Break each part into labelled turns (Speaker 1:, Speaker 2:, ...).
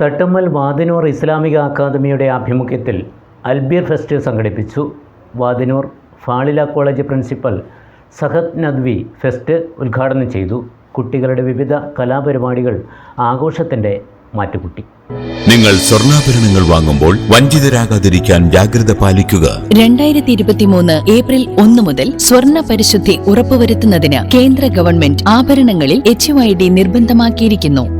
Speaker 1: തട്ടുമ്മൽ വാതിനൂർ ഇസ്ലാമിക അക്കാദമിയുടെ ആഭിമുഖ്യത്തിൽ അൽബീർ ഫെസ്റ്റ് സംഘടിപ്പിച്ചു. Vathinoor Falila college principal Sahad Nadvi fest ഉദ്ഘാടനം ചെയ്തു. കുട്ടികളുടെ വിവിധ കലാപരിപാടികൾ ആഘോഷത്തിന്റെ മാറ്റുകുട്ടി.
Speaker 2: നിങ്ങൾ സ്വർണാഭരണങ്ങൾ വാങ്ങുമ്പോൾ വഞ്ചിതരാകാതിരിക്കാൻ ജാഗ്രത പാലിക്കുക.
Speaker 3: രണ്ടായിരത്തി ഇരുപത്തിമൂന്ന് ഏപ്രിൽ ഒന്ന് മുതൽ സ്വർണ പരിശുദ്ധി ഉറപ്പുവരുത്തുന്നതിന് കേന്ദ്ര ഗവൺമെന്റ് ആഭരണങ്ങളിൽ H I D നിർബന്ധമാക്കിയിരിക്കുന്നു.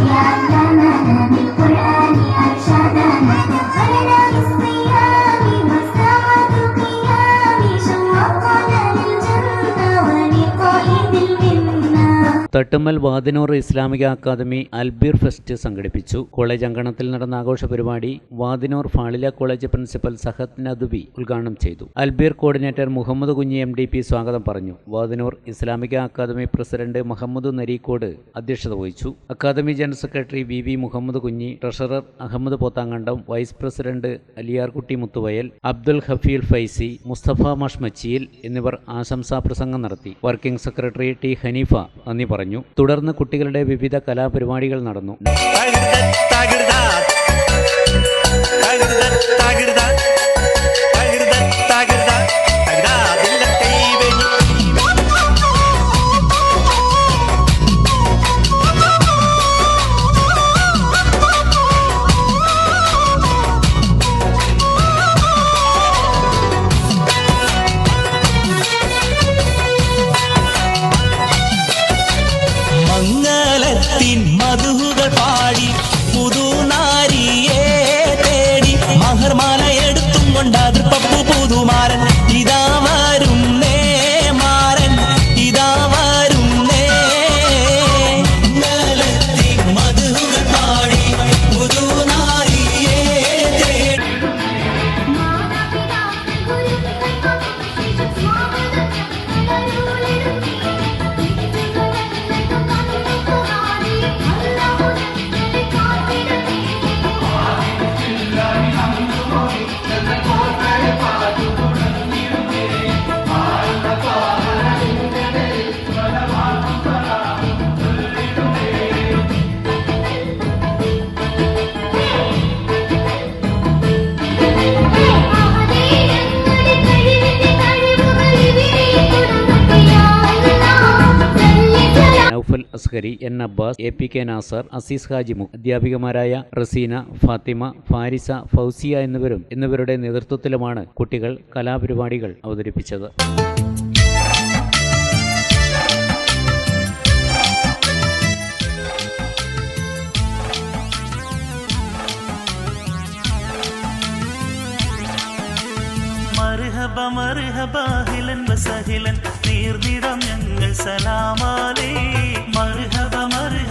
Speaker 1: Thattummal Vathinoor ഇസ്ലാമിക അക്കാദമി അൽബീർ ഫെസ്റ്റ് സംഘടിപ്പിച്ചു. കോളേജ് അങ്കണത്തിൽ നടന്ന ആഘോഷ പരിപാടി വാതിനൂർ ഫാളില കോളേജ് പ്രിൻസിപ്പൽ സഹദ് നദുബി ഉദ്ഘാടനം ചെയ്തു. Albir coordinator Muhammad Kunhi M D P സ്വാഗതം പറഞ്ഞു. വാതിനൂർ ഇസ്ലാമിക അക്കാദമി പ്രസിഡന്റ് മുഹമ്മദ് നരീക്കോട് അധ്യക്ഷത വഹിച്ചു. Academy general secretary V V Muhammad Kunhi treasurer Ahammed Pothankandam vice president Aliyarkutty Muthuvayal Abdul Hafeel Faizy Mustafa Mashmachiyil എന്നിവർ ആശംസാ പ്രസംഗം നടത്തി. വർക്കിംഗ് സെക്രട്ടറി ടി ഹനീഫ നന്ദി പറഞ്ഞു. തുടർന്ന് കുട്ടികളുടെ വിവിധ കലാപരിപാടികൾ നടന്നു. Azhari N Abbas A P K Nasar Azeez Haji മുഖ് അധ്യാപികമാരായ റസീന ഫാത്തിമ ഫാരിസ ഫൗസിയ എന്നിവരും എന്നിവരുടെ നേതൃത്വത്തിലുമാണ് കുട്ടികൾ കലാപരിപാടികൾ അവതരിപ്പിച്ചത്.
Speaker 4: മർഹബ മർഹബ ഹിലൻ വസഹിലൻ നീർനിടം ഞങ്ങൾ സലാമാലേ. മർഹബ മർഹബ